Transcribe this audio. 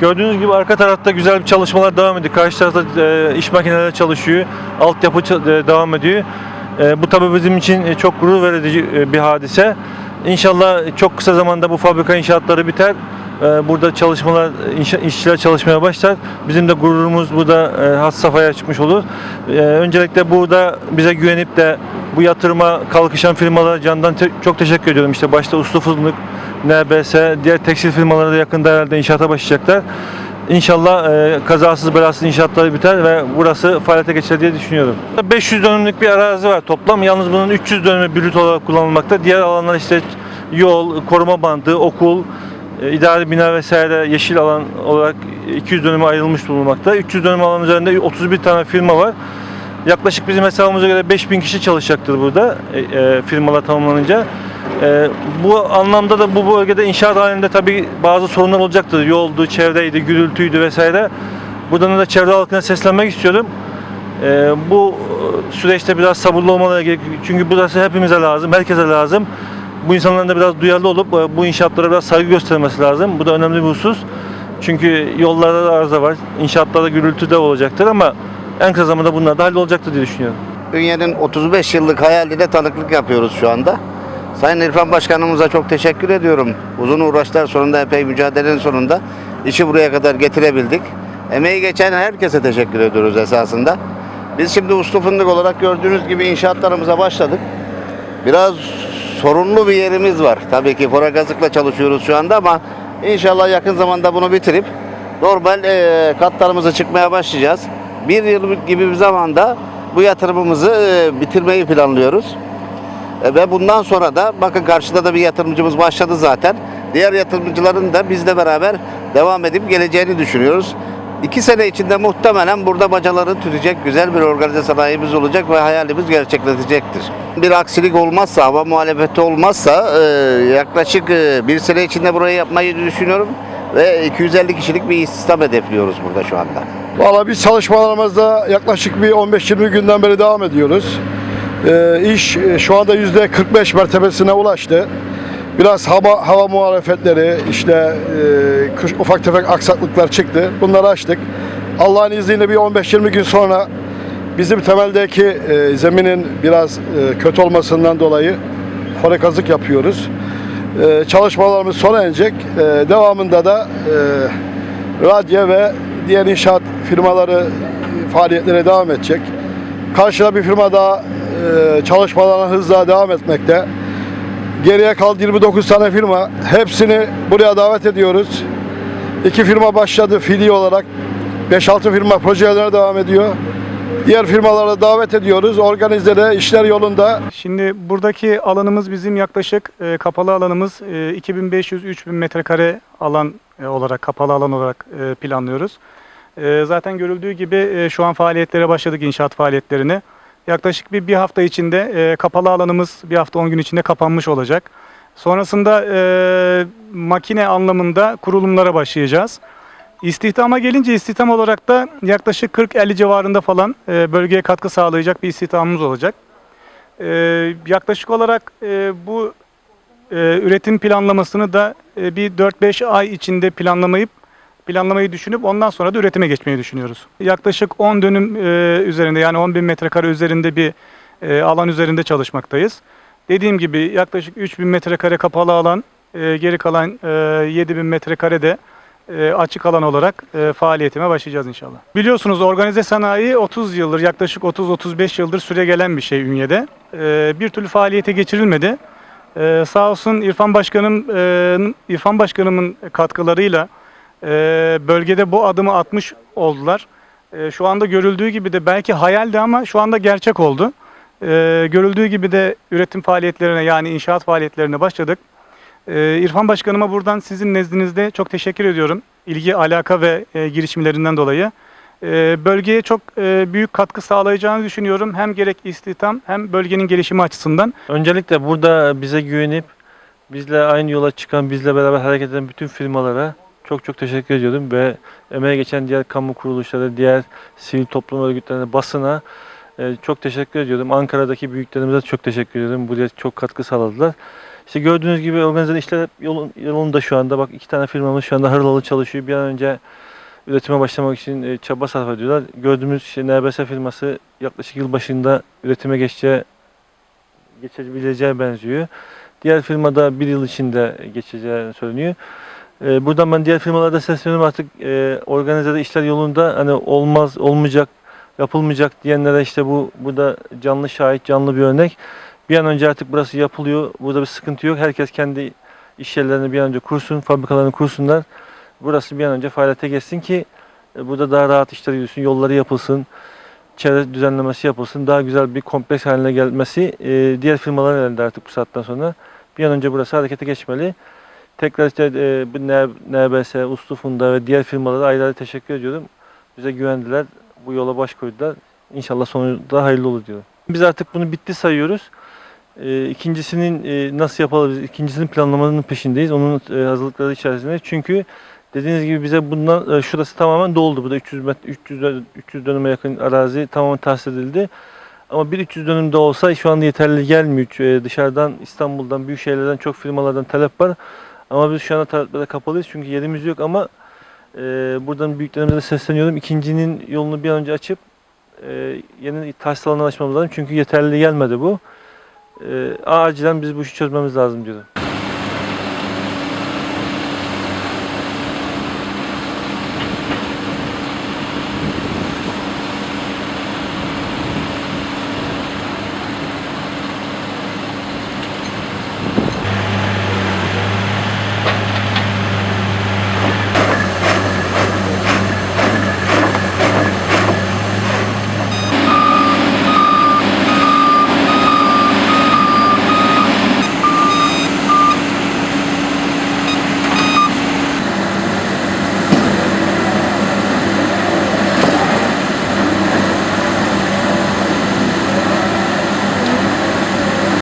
Gördüğünüz gibi arka tarafta güzel bir çalışmalar devam ediyor. Karşı tarafta e, iş makineleri çalışıyor. Altyapı e, devam ediyor. E, bu tabii bizim için e, çok gurur verici e, bir hadise. İnşallah çok kısa zamanda bu fabrika inşaatları biter. E, burada çalışmalar, işçiler çalışmaya başlar. Bizim de gururumuz burada e, has safhaya çıkmış olur. E, öncelikle burada bize güvenip de bu yatırıma kalkışan firmalara candan çok teşekkür ediyorum. İşte başta Uslu Fırınlık, NBS, diğer tekstil firmaları da yakında herhalde inşaata başlayacaklar. İnşallah e, kazasız belasız inşaatları biter ve burası faaliyete geçer diye düşünüyorum. 500 dönümlük bir arazi var toplam. Yalnız bunun 300 dönümü brüt olarak kullanılmakta. Diğer alanlar işte yol, koruma bandı, okul, e, idari bina vesaire yeşil alan olarak 200 dönüme ayrılmış bulunmakta. 300 dönüm alan üzerinde 31 tane firma var. Yaklaşık bizim hesabımıza göre 5000 kişi çalışacaktır burada e, e, firmalar tamamlanınca. E, bu anlamda da bu bölgede inşaat halinde tabii bazı sorunlar olacaktır. Yoldu, çevreydi, gürültüydü vesaire. Buradan da çevre halkına seslenmek istiyorum. E, bu e, süreçte biraz sabırlı olmaları gerekiyor. Çünkü burası hepimize lazım, herkese lazım. Bu insanların da biraz duyarlı olup e, bu inşaatlara biraz saygı göstermesi lazım. Bu da önemli bir husus. Çünkü yollarda da arıza var, inşaatlarda gürültü de olacaktır ama en kısa zamanda bunlar da hallolacaktır diye düşünüyorum. Ünye'nin 35 yıllık hayaline tanıklık yapıyoruz şu anda. Sayın İrfan Başkanımıza çok teşekkür ediyorum. Uzun uğraşlar sonunda, epey mücadelenin sonunda işi buraya kadar getirebildik. Emeği geçen herkese teşekkür ediyoruz esasında. Biz şimdi uslu fındık olarak gördüğünüz gibi inşaatlarımıza başladık. Biraz sorunlu bir yerimiz var. Tabii ki foragazıkla çalışıyoruz şu anda ama inşallah yakın zamanda bunu bitirip normal eee katlarımıza çıkmaya başlayacağız. Bir yıl gibi bir zamanda bu yatırımımızı bitirmeyi planlıyoruz. E, Ve bundan sonra da bakın karşıda da bir yatırımcımız başladı zaten. Diğer yatırımcıların da bizle beraber devam edip geleceğini düşünüyoruz. İki sene içinde muhtemelen burada bacaları tütecek güzel bir organize sanayimiz olacak ve hayalimiz gerçekleşecektir. Bir aksilik olmazsa, hava muhalefeti olmazsa e, yaklaşık e, bir sene içinde burayı yapmayı düşünüyorum. Ve 250 kişilik bir istihdam hedefliyoruz burada şu anda. Valla biz çalışmalarımızda yaklaşık bir 15-20 günden beri devam ediyoruz. Ee, iş e, şu anda yüzde 45 mertebesine ulaştı. Biraz hava, hava muhalefetleri, işte e, ufak tefek aksaklıklar çıktı. Bunları açtık. Allah'ın izniyle bir 15-20 gün sonra bizim temeldeki e, zeminin biraz e, kötü olmasından dolayı forekazık yapıyoruz. Çalışmalarımız sona erecek. Devamında da e, ve diğer inşaat firmaları faaliyetlere devam edecek. Karşıda bir firma daha e, çalışmalarına hızla devam etmekte. Geriye kaldı 29 tane firma. Hepsini buraya davet ediyoruz. İki firma başladı fiili olarak. 5-6 firma projelerine devam ediyor. Diğer firmalara davet ediyoruz. Organizede işler yolunda. Şimdi buradaki alanımız bizim yaklaşık e, kapalı alanımız e, 2500-3000 metrekare alan e, olarak kapalı alan olarak e, planlıyoruz. E, zaten görüldüğü gibi e, şu an faaliyetlere başladık inşaat faaliyetlerini. Yaklaşık bir, bir hafta içinde e, kapalı alanımız bir hafta 10 gün içinde kapanmış olacak. Sonrasında e, makine anlamında kurulumlara başlayacağız. İstihdama gelince istihdam olarak da yaklaşık 40-50 civarında falan e, bölgeye katkı sağlayacak bir istihdamımız olacak. Ee, yaklaşık olarak e, bu e, üretim planlamasını da e, bir 4-5 ay içinde planlamayıp planlamayı düşünüp ondan sonra da üretime geçmeyi düşünüyoruz. Yaklaşık 10 dönüm e, üzerinde yani 10 bin metrekare üzerinde bir e, alan üzerinde çalışmaktayız. Dediğim gibi yaklaşık 3 bin metrekare kapalı alan, e, geri kalan e, 7 bin metrekare de açık alan olarak faaliyetime başlayacağız inşallah. Biliyorsunuz organize sanayi 30 yıldır, yaklaşık 30-35 yıldır süre gelen bir şey Ünye'de. Bir türlü faaliyete geçirilmedi. Sağ olsun İrfan Başkanım, İrfan Başkanımın katkılarıyla bölgede bu adımı atmış oldular. E, şu anda görüldüğü gibi de belki hayaldi ama şu anda gerçek oldu. E, görüldüğü gibi de üretim faaliyetlerine yani inşaat faaliyetlerine başladık. Ee, İrfan Başkanıma buradan sizin nezdinizde çok teşekkür ediyorum. İlgi, alaka ve e, girişimlerinden dolayı. Ee, bölgeye çok e, büyük katkı sağlayacağını düşünüyorum. Hem gerek istihdam hem bölgenin gelişimi açısından. Öncelikle burada bize güvenip bizle aynı yola çıkan, bizle beraber hareket eden bütün firmalara çok çok teşekkür ediyorum ve emeğe geçen diğer kamu kuruluşları, diğer sivil toplum örgütlerine, basına e, çok teşekkür ediyorum. Ankara'daki büyüklerimize çok teşekkür ediyorum. Buraya çok katkı sağladılar. İşte gördüğünüz gibi organize işler yolun, yolunda şu anda. Bak iki tane firmamız şu anda harıl çalışıyor. Bir an önce üretime başlamak için e, çaba sarf ediyorlar. Gördüğümüz işte NBS firması yaklaşık yıl başında üretime geçeceği, geçebileceği benziyor. Diğer firmada bir yıl içinde geçeceği söyleniyor. E, buradan ben diğer firmalara da sesleniyorum artık e, organizede işler yolunda hani olmaz, olmayacak, yapılmayacak diyenlere işte bu bu da canlı şahit, canlı bir örnek. Bir an önce artık burası yapılıyor. Burada bir sıkıntı yok. Herkes kendi iş yerlerini bir an önce kursun, fabrikalarını kursunlar. Burası bir an önce faaliyete geçsin ki e, burada daha rahat işler yürüsün, yolları yapılsın, çevre düzenlemesi yapılsın, daha güzel bir kompleks haline gelmesi e, diğer firmaların elinde artık bu saatten sonra. Bir an önce burası harekete geçmeli. Tekrar işte e, NBS, Uslu Funda ve diğer firmalara ayrı ayrı teşekkür ediyorum. Bize güvendiler, bu yola baş koydular. İnşallah sonunda hayırlı olur diyorum. Biz artık bunu bitti sayıyoruz. E, ikincisinin e, nasıl yapılır, ikincisinin planlamanın peşindeyiz. Onun e, hazırlıkları içerisinde. Çünkü dediğiniz gibi bize bundan e, şurası tamamen doldu. Bu da 300 metre 300 dö- 300 dönüme yakın arazi tamamen tahsis edildi. Ama bir 300 dönümde olsa şu anda yeterli gelmiyor. E, Dışarıdan İstanbul'dan, büyük şehirlerden çok firmalardan talep var. Ama biz şu anda taleplere kapalıyız çünkü yerimiz yok ama e, buradan büyüklerimize sesleniyorum. İkincinin yolunu bir an önce açıp e, yeni tahsis alanı açmamız lazım. Çünkü yeterli gelmedi bu. E, acilen biz bu işi çözmemiz lazım diyorum.